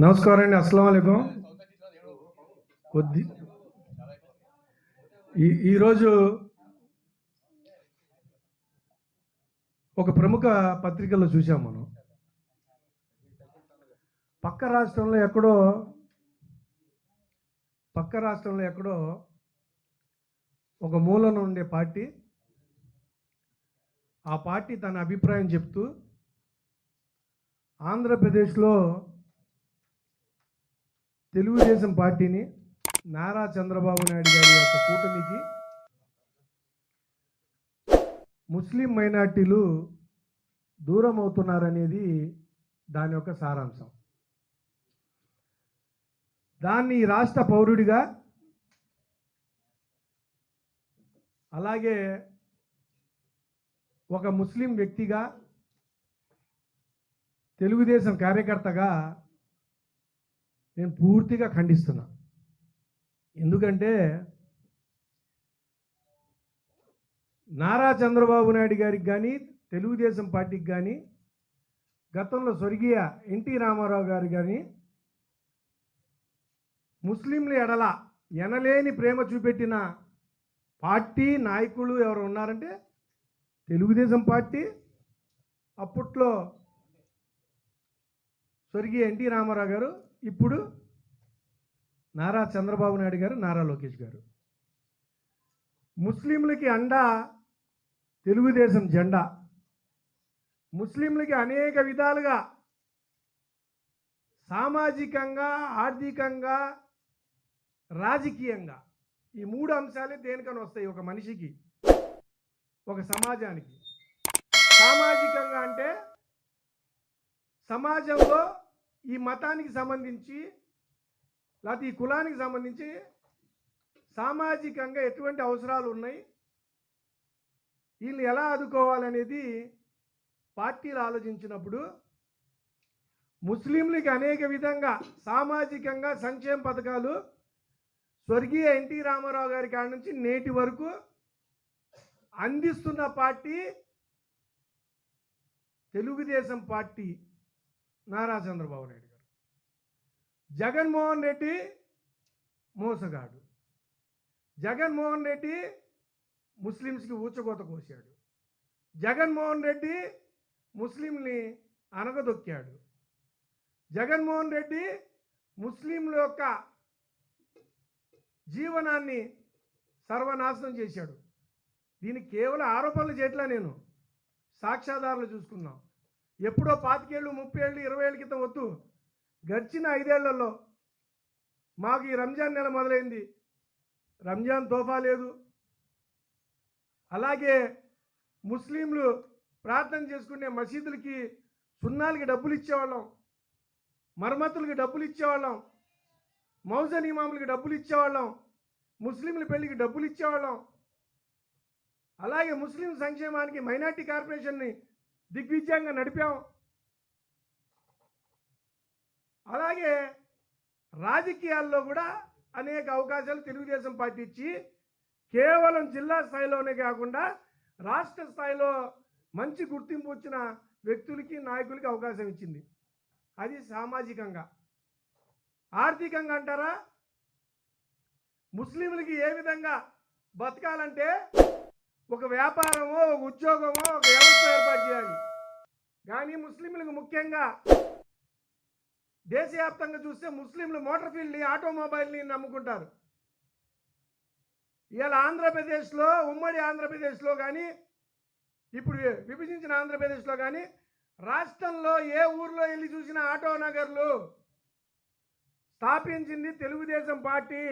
నమస్కారం అండి. అస్సలం అయికం కొద్ది ఈ ఈరోజు ఒక ప్రముఖ పత్రికల్లో చూసాం మనం. పక్క రాష్ట్రంలో ఎక్కడో పక్క రాష్ట్రంలో ఎక్కడో ఒక మూలన ఉండే పార్టీ. ఆ పార్టీ తన అభిప్రాయం చెప్తూ ఆంధ్రప్రదేశ్లో తెలుగుదేశం పార్టీని నారా చంద్రబాబు నాయుడు గారి యొక్క కూటమికి ముస్లిం మైనార్టీలు దూరం అవుతున్నారనేది దాని యొక్క సారాంశం. దాన్ని రాష్ట్ర పౌరుడిగా అలాగే ఒక ముస్లిం వ్యక్తిగా తెలుగుదేశం కార్యకర్తగా నేను పూర్తిగా ఖండిస్తున్నా. ఎందుకంటే నారా చంద్రబాబు నాయుడు గారికి కానీ తెలుగుదేశం పార్టీకి కానీ గతంలో స్వర్గీయ ఎన్టీ రామారావు గారు కానీ ముస్లింల ఎడల ఎనలేని ప్రేమ చూపెట్టిన పార్టీ నాయకులు ఎవరు ఉన్నారంటే తెలుగుదేశం పార్టీ అప్పట్లో స్వర్గీయ ఎన్టీ రామారావు గారు ఇప్పుడు నారా చంద్రబాబు నాయుడు గారు నారా లోకేష్ గారు. ముస్లింలకి అండా తెలుగుదేశం జెండా. ముస్లింలకి అనేక విధాలుగా సామాజికంగా ఆర్థికంగా రాజకీయంగా ఈ మూడు అంశాలే దేనికని వస్తాయి ఒక మనిషికి ఒక సమాజానికి. సామాజికంగా అంటే సమాజంలో ఈ మతానికి సంబంధించి లేకపోతే ఈ కులానికి సంబంధించి సామాజికంగా ఎటువంటి అవసరాలు ఉన్నాయి? వీళ్ళు ఎలా ఆదుకోవాలనేది పార్టీలు ఆలోచించినప్పుడు ముస్లింలకి అనేక విధంగా సామాజికంగా సంక్షేమ పథకాలు స్వర్గీయ ఎన్టీ రామారావు గారి కాడ నుంచి నేటి వరకు అందిస్తున్న పార్టీ తెలుగుదేశం పార్టీ. నారా చంద్రబాబు నాయుడు గారు. జగన్మోహన్ రెడ్డి మోసగాడు. జగన్మోహన్ రెడ్డి ముస్లిమ్స్కి ఊచకోత కోశాడు. జగన్మోహన్ రెడ్డి ముస్లింని అనగదొక్కాడు జగన్మోహన్ రెడ్డి ముస్లింల యొక్క జీవనాన్ని సర్వనాశనం చేశాడు. దీనికి కేవలం ఆరోపణలు చేయట్లా నేను. సాక్ష్యాధారాలు చూసుకున్నాం ఎప్పుడో పాతికేళ్ళు ముప్పై ఏళ్ళు ఇరవై ఏళ్ళ క్రితం వద్దు. గడిచిన ఐదేళ్ళలో మాకు ఈ రంజాన్ నెల మొదలైంది. రంజాన్ తోఫా లేదు. అలాగే ముస్లింలు ప్రార్థన చేసుకునే మసీదులకి సున్నాలకి డబ్బులు ఇచ్చేవాళ్ళం. మరమ్మతులకి డబ్బులు ఇచ్చేవాళ్ళం. మౌజన్ ఇమాములకి డబ్బులు ఇచ్చేవాళ్ళం. ముస్లింల పెళ్ళికి డబ్బులు ఇచ్చేవాళ్ళం. అలాగే ముస్లిం సంక్షేమానికి మైనార్టీ కార్పొరేషన్ని దిగ్విజయంగా నడిపాం. అలాగే రాజకీయాల్లో కూడా అనేక అవకాశాలు తెలుగుదేశం పార్టీ ఇచ్చి కేవలం జిల్లా స్థాయిలోనే కాకుండా రాష్ట్ర స్థాయిలో మంచి గుర్తింపు వచ్చిన వ్యక్తులకి నాయకులకి అవకాశం ఇచ్చింది. అది సామాజికంగా. ఆర్థికంగా అంటారా? ముస్లింలకి ఏ విధంగా బతకాలంటే ఒక వ్యాపారమో ఒక ఉద్యోగమో ఒక వ్యవస్థ ఏర్పాటు చేయాలి. కానీ ముస్లింలకు ముఖ్యంగా దేశవ్యాప్తంగా చూస్తే ముస్లింలు మోటార్ ఫీల్డ్ని ఆటోమొబైల్ని నమ్ముకుంటారు. ఇవాళ ఆంధ్రప్రదేశ్లో ఉమ్మడి ఆంధ్రప్రదేశ్లో కానీ ఇప్పుడు విభజించిన ఆంధ్రప్రదేశ్లో కానీ రాష్ట్రంలో ఏ ఊర్లో వెళ్ళి చూసిన ఆటో నగర్లు స్థాపించింది తెలుగుదేశం పార్టీ.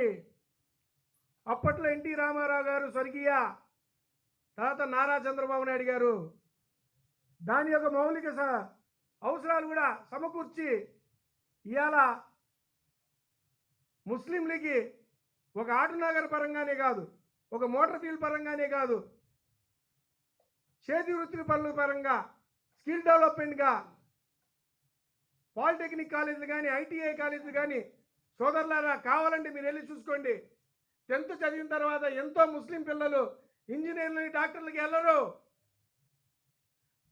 అప్పట్లో ఎన్టీ రామారావు గారు స్వర్గీయ తర్వాత నారా చంద్రబాబు నాయుడు గారు దాని యొక్క మౌలిక అవసరాలు కూడా సమకూర్చి ఇవాళ ముస్లింలకి ఒక ఆటనగర్ పరంగానే కాదు ఒక మోటార్ ఫీల్డ్ పరంగానే కాదు చేతి వృత్తుల పనుల పరంగా స్కిల్ డెవలప్మెంట్గా పాలిటెక్నిక్ కాలేజీలు కానీ ఐటీఐ కాలేజీలు కానీ సోదరులారా కావాలంటే మీరు వెళ్ళి చూసుకోండి. టెన్త్ చదివిన తర్వాత ఎంతో ముస్లిం పిల్లలు ఇంజనీర్లు డాక్టర్లకి వెళ్ళరు.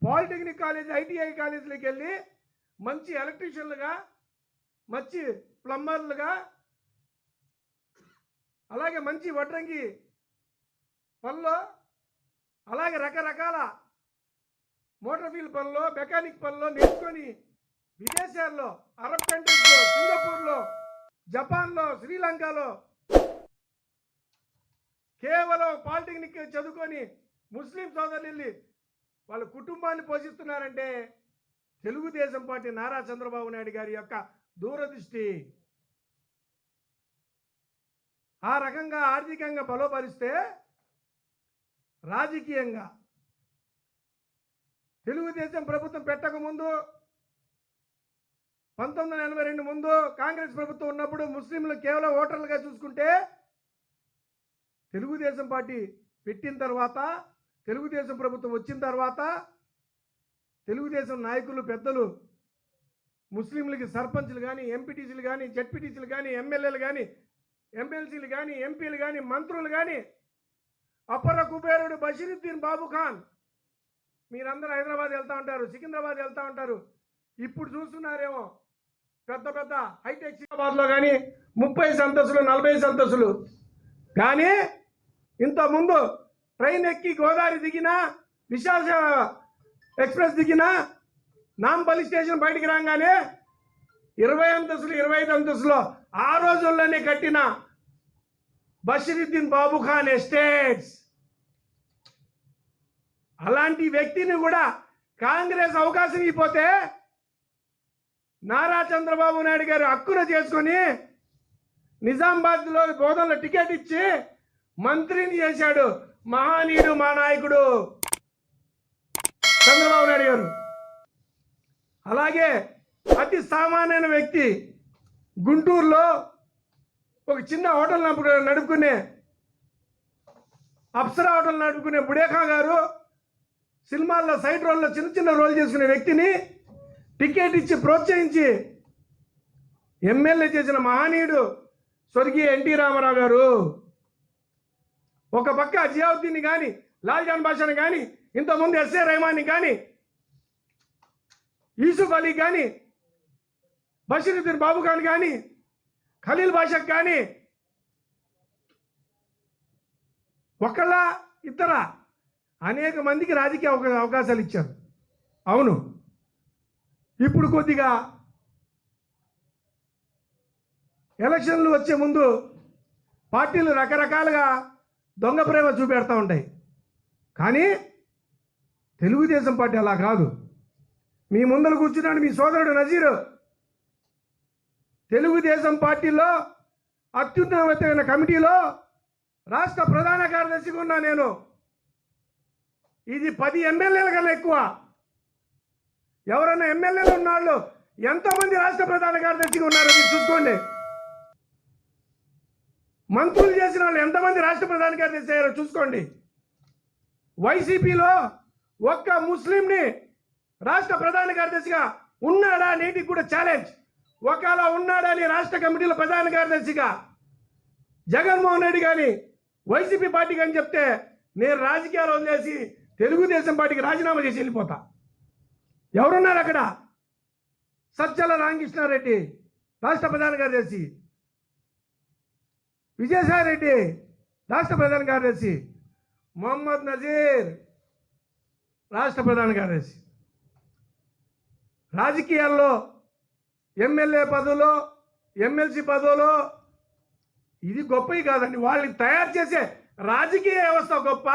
పాలిటెక్నిక్ కాలేజ్ ఐటీఐ కాలేజీలకు వెళ్ళి మంచి ఎలక్ట్రీషియన్లుగా మంచి ప్లంబర్లుగా అలాగే మంచి వడ్రంగి పనులు అలాగే రకరకాల మోటార్ వీల్ పనులు మెకానిక్ పనులు నేర్చుకొని విదేశాల్లో అరబ్ కంట్రీస్లో సింగపూర్లో జపాన్లో శ్రీలంకలో కేవలం పాలిటెక్నిక్ చదువుకొని ముస్లిం సోదరులు వెళ్ళి వాళ్ళ కుటుంబాన్ని పోషిస్తున్నారంటే తెలుగుదేశం పార్టీ నారా చంద్రబాబు నాయుడు గారి యొక్క దూరదృష్టి. ఆ రకంగా ఆర్థికంగా బలోపరిస్తే రాజకీయంగా తెలుగుదేశం ప్రభుత్వం పెట్టకముందు పంతొమ్మిది వందల ఎనభై రెండు ముందు కాంగ్రెస్ ప్రభుత్వం ఉన్నప్పుడు ముస్లింలు కేవలం ఓటర్లుగా చూసుకుంటే తెలుగుదేశం పార్టీ పెట్టిన తర్వాత తెలుగుదేశం ప్రభుత్వం వచ్చిన తర్వాత తెలుగుదేశం నాయకులు పెద్దలు ముస్లింలకి సర్పంచ్లు కానీ ఎంపీటీసీలు కానీ జడ్పీటీసీలు కానీ ఎమ్మెల్యేలు కానీ ఎమ్మెల్సీలు కానీ ఎంపీలు కానీ మంత్రులు కానీ అపర కుబేరుడు బషీరుద్దీన్ బాబు ఖాన్ మీరందరూ హైదరాబాద్ వెళ్తూ ఉంటారు సికింద్రాబాద్ వెళ్తూ ఉంటారు. ఇప్పుడు చూస్తున్నారేమో పెద్ద పెద్ద హైటెక్ సికింద్రాబాద్లో కానీ ముప్పై సంతసులు నలభై సంతసులు కానీ ఇంతకుముందు ట్రైన్ ఎక్కి గోదావరి దిగినా విశాఖ ఎక్స్ప్రెస్ దిగినా నాంపల్లి స్టేషన్ బయటికి రాగానే ఇరవై అంతస్తులు ఇరవై ఐదు అంతస్తులో ఆ రోజుల్లోనే కట్టిన బషీరుద్దీన్ బాబు ఖాన్ ఎస్టేట్స్. అలాంటి వ్యక్తిని కూడా కాంగ్రెస్ అవకాశం ఇవ్వకపోతే నారా చంద్రబాబు నాయుడు గారు హక్కున చేసుకొని నిజామాబాద్లో బోధనలో టికెట్ ఇచ్చి మంత్రిని చేశాడు మహానీయుడు మా నాయకుడు చంద్రబాబు నాయుడు గారు. అలాగే అతి సామాన్యమైన వ్యక్తి గుంటూరులో ఒక చిన్న హోటల్ నడుపుకునే అప్సరా హోటల్ నడుపుకునే బుడేఖా గారు సినిమాల్లో సైడ్ రోల్లో చిన్న చిన్న రోల్ చేసుకునే వ్యక్తిని టికెట్ ఇచ్చి ప్రోత్సహించి ఎమ్మెల్యే చేసిన మహనీయుడు స్వర్గీయ ఎన్టీ రామారావు గారు. ఒక పక్క జియావుద్దీన్ని కానీ లాల్జాన్ బాషాని కానీ ఇంతకుముందు ఎస్ఏ రెహమాన్ని కానీ యూసుఫ్ అలీ కానీ బషీరుద్దీన్ బాబు ఖాన్ కానీ ఖలీల్ బాషక్ కానీ ఒకళ్ళ ఇతర అనేక మందికి రాజకీయ అవకాశాలు ఇచ్చారు. అవును. ఇప్పుడు కొద్దిగా ఎలక్షన్లు వచ్చే ముందు పార్టీలు రకరకాలుగా దొంగ ప్రేమ చూపెడతా ఉంటాయి. కానీ తెలుగుదేశం పార్టీ అలా కాదు. మీ ముందర కూర్చున్నాడు మీ సోదరుడు నజీరు. తెలుగుదేశం పార్టీలో అత్యున్నతమైన కమిటీలో రాష్ట్ర ప్రధాన కార్యదర్శిగా ఉన్నా నేను. ఇది పది ఎమ్మెల్యేల కన్నా ఎక్కువ. ఎవరైనా ఎమ్మెల్యేలు ఉన్నాళ్ళు ఎంతమంది రాష్ట్ర ప్రధాన కార్యదర్శిగా ఉన్నారో మీరు చూసుకోండి. మంత్రులు చేసిన వాళ్ళు ఎంతమంది రాష్ట్ర ప్రధాన గారిని అయ్యారో చూసుకోండి. వైసీపీలో ఒక్క ముస్లింని రాష్ట్ర ప్రధాన కార్యదర్శిగా ఉన్నాడా నేటికి కూడా ఛాలెంజ్ ఒకవేళ అని రాష్ట్ర కమిటీలో ప్రధాన కార్యదర్శిగా జగన్మోహన్ రెడ్డి కానీ వైసీపీ పార్టీ అని చెప్తే నేను రాజకీయాలు వదిలేసి తెలుగుదేశం పార్టీకి రాజీనామా చేసి వెళ్ళిపోతా. ఎవరున్నారు అక్కడ? సజ్జల రామకృష్ణారెడ్డి రాష్ట్ర ప్రధాన కార్యదర్శి. విజయసాయి రెడ్డి రాష్ట్ర ప్రధాన కార్యదర్శి మొహమ్మద్ నజీర్ రాష్ట్ర ప్రధాన కార్యదర్శి. రాజకీయాల్లో ఎమ్మెల్యే పదవులో ఎమ్మెల్సీ పదవులో ఇది గొప్పవి కాదండి. వాళ్ళని తయారు చేసే రాజకీయ వ్యవస్థ గొప్ప.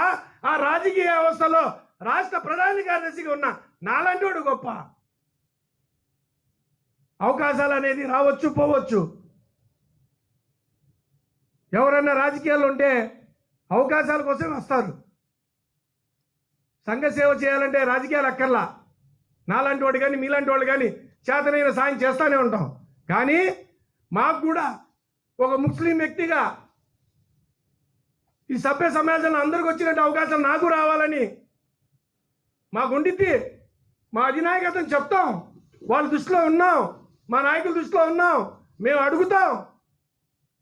ఆ రాజకీయ వ్యవస్థలో రాష్ట్ర ప్రధాన కార్యదర్శిగా ఉన్న నాలాంటి వాడు గొప్ప. అవకాశాలు అనేది రావచ్చు పోవచ్చు. ఎవరన్నా రాజకీయాలు ఉంటే అవకాశాల కోసం వస్తారు. సంఘ సేవ చేయాలంటే రాజకీయాలు అక్కర్లా. నాలాంటి వాడు కానీ మీలాంటి వాళ్ళు కానీ చేతనైన సాయం చేస్తూనే ఉంటాం. కానీ మాకు కూడా ఒక ముస్లిం వ్యక్తిగా ఈ సభ్య సమాజంలో అందరికి వచ్చినట్టు అవకాశం నాకు రావాలని మాకు ఉండిద్ది. మా అధినాయకత్వం చెప్తాం. వాళ్ళ దృష్టిలో ఉన్నాం. మా నాయకుల దృష్టిలో ఉన్నాం. మేము అడుగుతాం.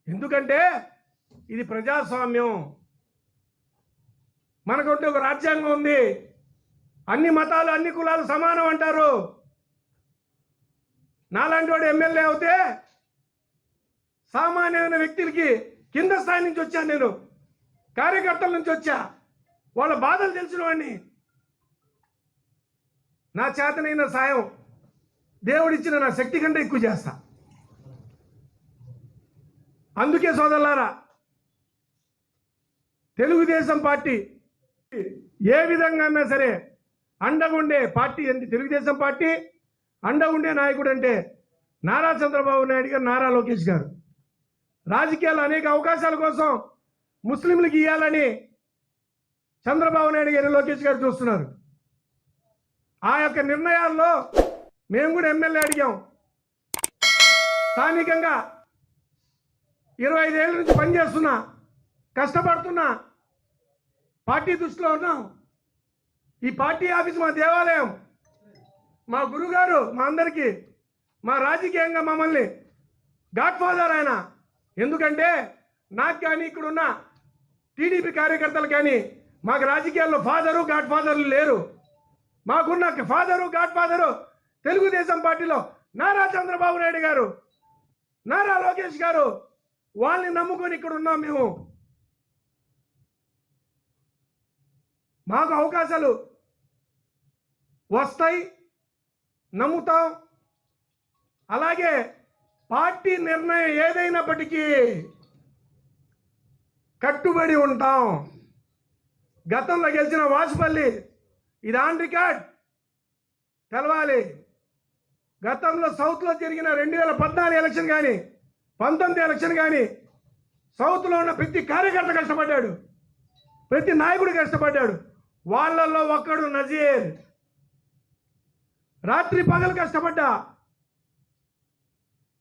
ఎందుకంటే ఇది ప్రజాస్వామ్యం. మనకుంటే ఒక రాజ్యాంగం ఉంది. అన్ని మతాలు అన్ని కులాలు సమానం అంటారు. నాలాంటి వాడు ఎమ్మెల్యే అవుతే సామాన్యమైన వ్యక్తులకి కింద స్థాయి నుంచి వచ్చాను నేను? కార్యకర్తల నుంచి వచ్చా? వాళ్ళ బాధలు తెలిసిన వాడిని. నా చేతనైన సాయం దేవుడిచ్చిన నా శక్తి కంటే ఎక్కువ చేస్తా. అందుకే సోదరులారా తెలుగుదేశం పార్టీ ఏ విధంగా అయినా సరే అండగుండే పార్టీ అంటే తెలుగుదేశం పార్టీ అండగుండే నాయకుడు అంటే నారా చంద్రబాబు నాయుడు గారు నారా లోకేష్ గారు. రాజకీయాలు అనేక అవకాశాల కోసం ముస్లింలకు ఇవ్వాలని చంద్రబాబు నాయుడు గారు లోకేష్ గారు చూస్తున్నారు. ఆ యొక్క నిర్ణయాల్లో మేము కూడా ఎమ్మెల్యే అడిగాం. స్థానికంగా ఇరవై ఐదేళ్ళ నుంచి పనిచేస్తున్నా కష్టపడుతున్నా పార్టీ దృష్టిలో ఉన్నాం. ఈ పార్టీ ఆఫీస్ మా దేవాలయం. మా గురుగారు మా అందరికీ మా రాజకీయంగా మమ్మల్ని గాడ్ ఫాదర్ ఆయన. ఎందుకంటే నాకు కానీ ఇక్కడున్న టీడీపీ కార్యకర్తలు కానీ మాకు రాజకీయాల్లో ఫాదరు గాడ్ ఫాదర్లు లేరు. మాకున్న ఫాదరు గాడ్ ఫాదరు తెలుగుదేశం పార్టీలో నారా చంద్రబాబు నాయుడు గారు నారా లోకేష్ గారు వాళ్ళని నమ్ముకొని ఇక్కడ ఉన్నాం మేము. మాకు అవకాశాలు వస్తాయి నమ్ముతాం. అలాగే పార్టీ నిర్ణయం ఏదైనప్పటికీ కట్టుబడి ఉంటాం. గతంలో గెలిచిన వాజ్పల్లి ఇది ఆన్ రికార్డ్. తెలవాలి. గతంలో సౌత్లో జరిగిన రెండు వేల పద్నాలుగు ఎలక్షన్ కానీ పంతొమ్మిది ఎలక్షన్ కానీ సౌత్లో ఉన్న ప్రతి కార్యకర్త కష్టపడ్డాడు. ప్రతి నాయకుడు కష్టపడ్డాడు. వాళ్ళల్లో ఒక్కడు నజీర్. రాత్రి పగలు కష్టపడ్డా.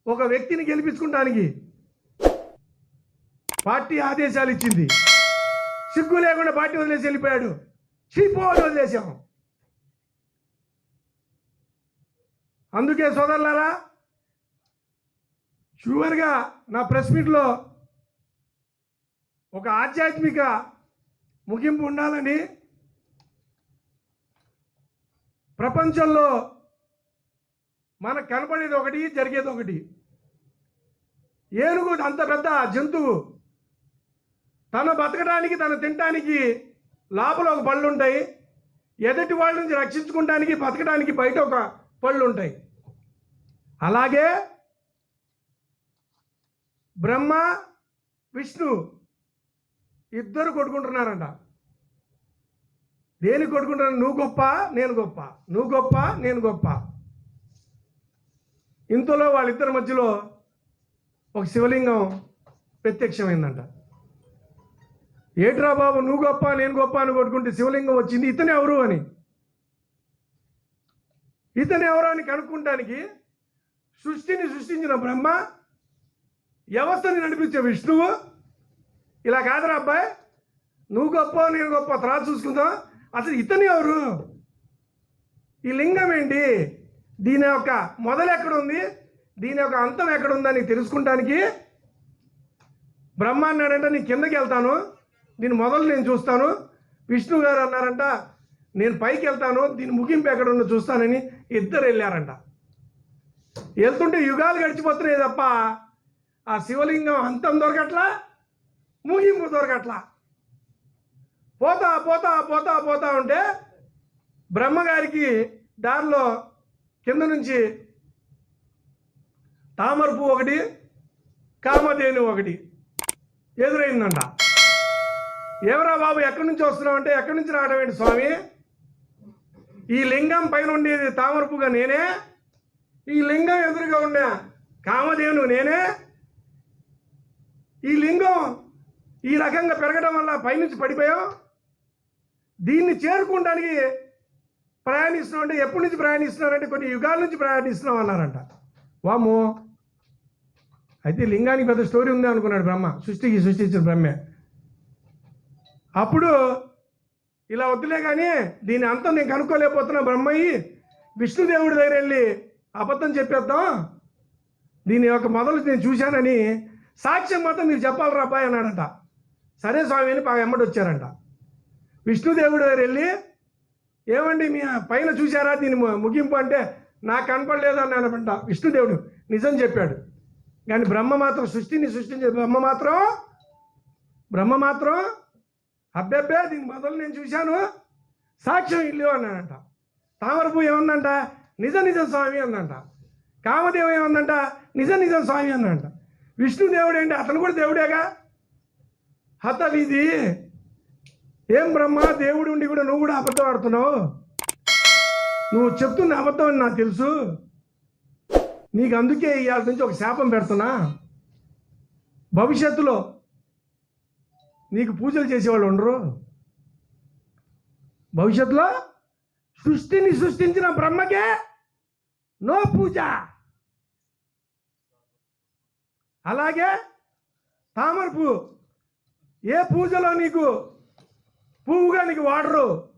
ఒక వ్యక్తిని గెలిపించుకుంటానికి పార్టీ ఆదేశాలు ఇచ్చింది. సిగ్గు లేకుండా పార్టీ వదిలేసి వెళ్ళిపోయాడు. చీపో అని వదిలేసాం అందుకే సోదరులారా షూవర్గా నా ప్రెస్ మీట్లో ఒక ఆధ్యాత్మిక ముగింపు ఉండాలని ప్రపంచంలో మనకు కనపడేది ఒకటి జరిగేది ఒకటి. ఏనుగు అంత పెద్ద జంతువు. తను బతకడానికి తను తినడానికి లోపల ఒక పళ్ళు ఉంటాయి. ఎదుటి వాళ్ళ నుంచి రక్షించుకోవడానికి బతకడానికి బయట ఒక పళ్ళు ఉంటాయి. అలాగే బ్రహ్మ విష్ణు ఇద్దరు కొట్టుకుంటున్నారంట. దేని కొట్టుకుంటాను నువ్వు గొప్ప నేను గొప్ప. నువ్వు గొప్ప నేను గొప్ప. ఇంతలో వాళ్ళిద్దరి మధ్యలో ఒక శివలింగం ప్రత్యక్షమైందంట. ఏట్రా బాబు నువ్వు గొప్ప నేను గొప్ప అని కొట్టుకుంటే శివలింగం వచ్చింది ఇతను ఎవరు అని? ఇతను ఎవరు అని కనుక్కుంటానికి సృష్టిని సృష్టించిన బ్రహ్మ వ్యవస్థని నడిపించే విష్ణువు. ఇలా కాదురా అబ్బాయి నువ్వు గొప్ప నేను గొప్ప తర్వాత చూసుకుందాం. అసలు ఇతను ఎవరు? ఈ లింగం ఏంటి? దీని యొక్క మొదలు ఎక్కడ ఉంది దీని యొక్క అంతం ఎక్కడ ఉందని తెలుసుకుంటానికి బ్రహ్మ అన్నాడంటే నేను కిందకి వెళ్తాను. దీని మొదలు నేను చూస్తాను. విష్ణు గారు అన్నారంట నేను పైకి వెళ్తాను. దీని ముగింపు ఎక్కడ ఉందో చూస్తానని ఇద్దరు వెళ్ళారంట. వెళ్తుంటే యుగాలు గడిచిపోతున్నాయి తప్ప ఆ శివలింగం అంతం దొరకట్లా? ముగింపు దొరకట్లా? పోతా పోతా పోతా పోతా ఉంటే బ్రహ్మగారికి దారిలో కింద నుంచి తామరపు ఒకటి కామధేను ఒకటి ఎదురైందంట. ఏమరా బాబు ఎక్కడి నుంచి వస్తున్నావు అంటే ఎక్కడి నుంచి రావడం ఏంటి స్వామి? ఈ లింగం పైన ఉండేది తామరపుగా నేనే ఈ లింగం ఎదురుగా ఉండే కామధేను నేనే. ఈ లింగం ఈ రకంగా పెరగడం వల్ల పైనుంచి పడిపోయాం దీన్ని చేరుకోవడానికి ప్రయాణిస్తున్నాం అంటే ఎప్పటి నుంచి ప్రయాణిస్తున్నారంటే కొన్ని యుగాల నుంచి ప్రయాణిస్తున్నాం అన్నారంట. వాము అయితే లింగానికి పెద్ద స్టోరీ ఉంది అనుకున్నాడు బ్రహ్మ సృష్టికి సృష్టించిన బ్రహ్మే. అప్పుడు ఇలా వద్దులే కానీ దీని అంతం నేను కనుక్కోలేకపోతున్నా బ్రహ్మయ్యి విష్ణుదేవుడి దగ్గర వెళ్ళి అబద్ధం చెప్పేద్దాం. దీని యొక్క మొదలు నేను చూశానని సాక్ష్యం మాత్రం మీరు చెప్పాలి అబ్బాయి అన్నాడంట. సరే స్వామి అని బాగా ఎమ్మటి వచ్చారంట విష్ణుదేవుడు గారు వెళ్ళి ఏమండి మీ పైన చూశారా? దీని ము- ముగింపు అంటే నాకు కనపడలేదు అని అన్నాడంట విష్ణుదేవుడు నిజం చెప్పాడు. కానీ బ్రహ్మ మాత్రం సృష్టిని సృష్టించే బ్రహ్మ మాత్రం బ్రహ్మ మాత్రం అబ్బెబ్బే దీని మొదలు నేను చూశాను సాక్ష్యం ఇల్లు అన్నాడంట. తామరపు ఏమన్నంట నిజ నిజం స్వామి అందంట కామదేవం ఏమందంట? నిజ నిజం స్వామి అందంట విష్ణుదేవుడు ఏంటి? అతను కూడా దేవుడేగా? హత వీధి ఏం బ్రహ్మ? దేవుడు ఉండి కూడా నువ్వు కూడా అబద్ధం ఆడుతున్నావు? నువ్వు చెప్తున్న అబద్ధం అని నాకు తెలుసు. నీకు అందుకే ఇవాళ నుంచి ఒక శాపం పెడుతున్నా. భవిష్యత్తులో నీకు పూజలు చేసేవాళ్ళు ఉండరు. భవిష్యత్తులో సృష్టిని సృష్టించిన బ్రహ్మకే నో పూజ. అలాగే తామర ఏ పూజలో నీకు పువ్వుగా నీకు వాడరు.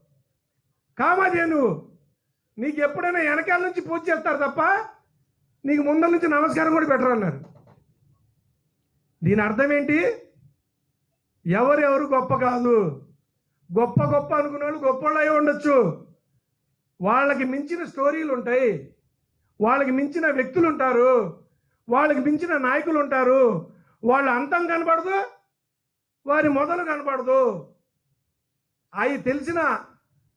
కామధేను నీకు ఎప్పుడైనా వెనకాల నుంచి పూజ చేస్తారు తప్ప నీకు ముందర నుంచి నమస్కారం కూడా పెట్టరు అన్నారు. దీని అర్థం ఏంటి? ఎవరెవరు గొప్ప కాదు. గొప్ప గొప్ప అనుకునే వాళ్ళు గొప్ప అయి ఉండొచ్చు. వాళ్ళకి మించిన స్టోరీలు ఉంటాయి. వాళ్ళకి మించిన వ్యక్తులు ఉంటారు. వాళ్ళకి మించిన నాయకులు ఉంటారు. వాళ్ళ అంతం కనపడదు. వారి మొదలు కనపడదు. అవి తెలిసిన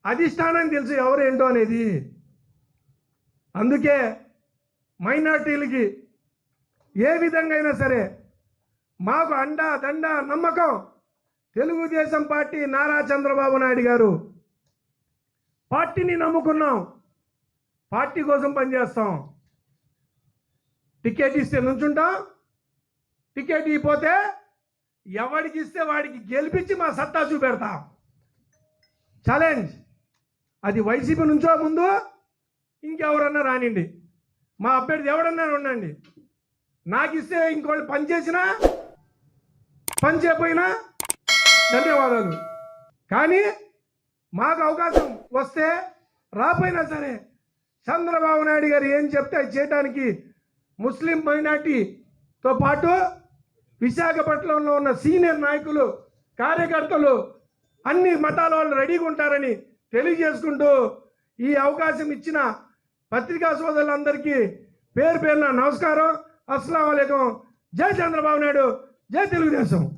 అధిష్టానం తెలుసు ఎవరేంటో అనేది. అందుకే మైనార్టీలకి ఏ విధంగా అయినా సరే మాకు అండ దండ నమ్మకం తెలుగుదేశం పార్టీ నారా చంద్రబాబు నాయుడు గారు పార్టీని నమ్ముకున్నాం. పార్టీ కోసం పనిచేస్తాం. టికెట్ ఇస్తే నుంచుంటాం. టికెట్ ఇవ్వపోతే ఎవడికి ఇస్తే వాడికి గెలిపించి మా సత్తా చూపెడతాం. ఛాలెంజ్ అది వైసీపీ నుంచో ముందు ఇంకెవరన్నా రానిండి. మా అభ్యర్థి ఎవడన్నా ఉండండి. నాకు ఇస్తే ఇంకోళ్ళు పని చేసినా పని చేయకపోయినా ధన్యవాదాలు. కానీ మాకు అవకాశం వస్తే రాపోయినా సరే చంద్రబాబు నాయుడు గారు ఏం చెప్తే అది చేయడానికి ముస్లిం మైనార్టీతో పాటు విశాఖపట్నంలో ఉన్న సీనియర్ నాయకులు కార్యకర్తలు అన్ని మతాల వాళ్ళు రెడీగా ఉంటారని తెలియజేసుకుంటూ ఈ అవకాశం ఇచ్చిన పత్రికా సోదరులందరికీ పేరు పేరున నమస్కారం. అస్సలం జై చంద్రబాబు నాయుడు. జై తెలుగుదేశం.